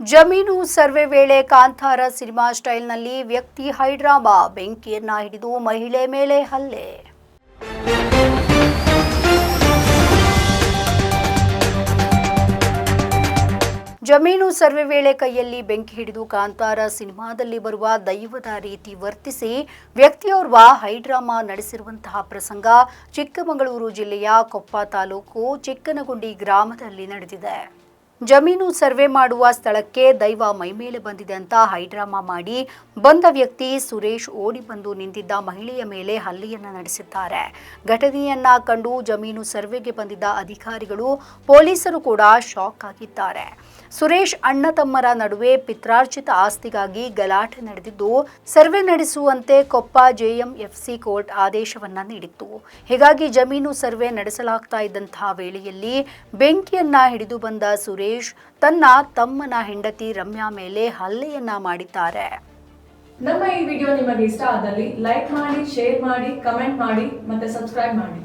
ಜಮೀನು ಸರ್ವೆ ವೇಳೆ ಕಾಂತಾರ ಸಿನಿಮಾ ಸ್ಟೈಲ್ನಲ್ಲಿ ವ್ಯಕ್ತಿ ಹೈಡ್ರಾಮಾ, ಬೆಂಕಿಯನ್ನ ಹಿಡಿದು ಮಹಿಳೆ ಮೇಲೆ ಹಲ್ಲೆ. ಜಮೀನು ಸರ್ವೆ ವೇಳೆ ಕೈಯಲ್ಲಿ ಬೆಂಕಿ ಹಿಡಿದು ಕಾಂತಾರ ಸಿನಿಮಾದಲ್ಲಿ ಬರುವ ದೈವದ ರೀತಿ ವರ್ತಿಸಿ ವ್ಯಕ್ತಿಯೋರ್ವ ಹೈಡ್ರಾಮಾ ನಡೆಸಿರುವಂತಹ ಪ್ರಸಂಗ ಚಿಕ್ಕಮಗಳೂರು ಜಿಲ್ಲೆಯ ಕೊಪ್ಪ ತಾಲೂಕು ಚಿಕ್ಕನಗುಂಡಿ ಗ್ರಾಮದಲ್ಲಿ ನಡೆದಿದೆ. ಜಮೀನು ಸರ್ವೆ ಮಾಡುವ ಸ್ಥಳಕ್ಕೆ ದೈವ ಮೈಮೇಲೆ ಬಂದಿದೆ ಅಂತ ಹೈಡ್ರಾಮಾ ಮಾಡಿ ಬಂದ ವ್ಯಕ್ತಿ ಸುರೇಶ್ ಓಡಿ ಬಂದು ನಿಂತಿದ್ದ ಮಹಿಳೆಯ ಮೇಲೆ ಹಲ್ಲೆಯನ್ನ ನಡೆಸಿದ್ದಾರೆ. ಘಟನೆಯನ್ನ ಕಂಡು ಜಮೀನು ಸರ್ವೆಗೆ ಬಂದಿದ್ದ ಅಧಿಕಾರಿಗಳು ಪೊಲೀಸರು ಕೂಡ ಶಾಕ್ ಆಗಿದ್ದಾರೆ. ಸುರೇಶ್ ಅಣ್ಣ ತಮ್ಮರ ನಡುವೆ ಪಿತ್ರಾರ್ಜಿತ ಆಸ್ತಿಗಾಗಿ ಗಲಾಟೆ ನಡೆದಿದ್ದು ಸರ್ವೆ ನಡೆಸುವಂತೆ ಕೊಪ್ಪ ಜೆಎಂಎಫ್ಸಿ ಕೋರ್ಟ್ ಆದೇಶವನ್ನ ನೀಡಿತ್ತು. ಹೀಗಾಗಿ ಜಮೀನು ಸರ್ವೆ ನಡೆಸಲಾಗ್ತಾ ಇದ್ದಂತಹ ವೇಳೆಯಲ್ಲಿ ಬೆಂಕಿಯನ್ನ ಹಿಡಿದು ಬಂದ ಸುರೇಶ್ ತನ್ನ ತಮ್ಮನ ಹೆಂಡತಿ ರಮ್ಯಾ ಮೇಲೆ ಹಲ್ಲೆಯನ್ನ ಮಾಡಿದ್ದಾರೆ. ನಮ್ಮ ಈ ವಿಡಿಯೋ ನಿಮಗೆ ಇಷ್ಟ ಆದಲ್ಲಿ ಲೈಕ್ ಮಾಡಿ, ಶೇರ್ ಮಾಡಿ, ಕಮೆಂಟ್ ಮಾಡಿ ಮತ್ತೆ ಸಬ್ಸ್ಕ್ರೈಬ್ ಮಾಡಿ.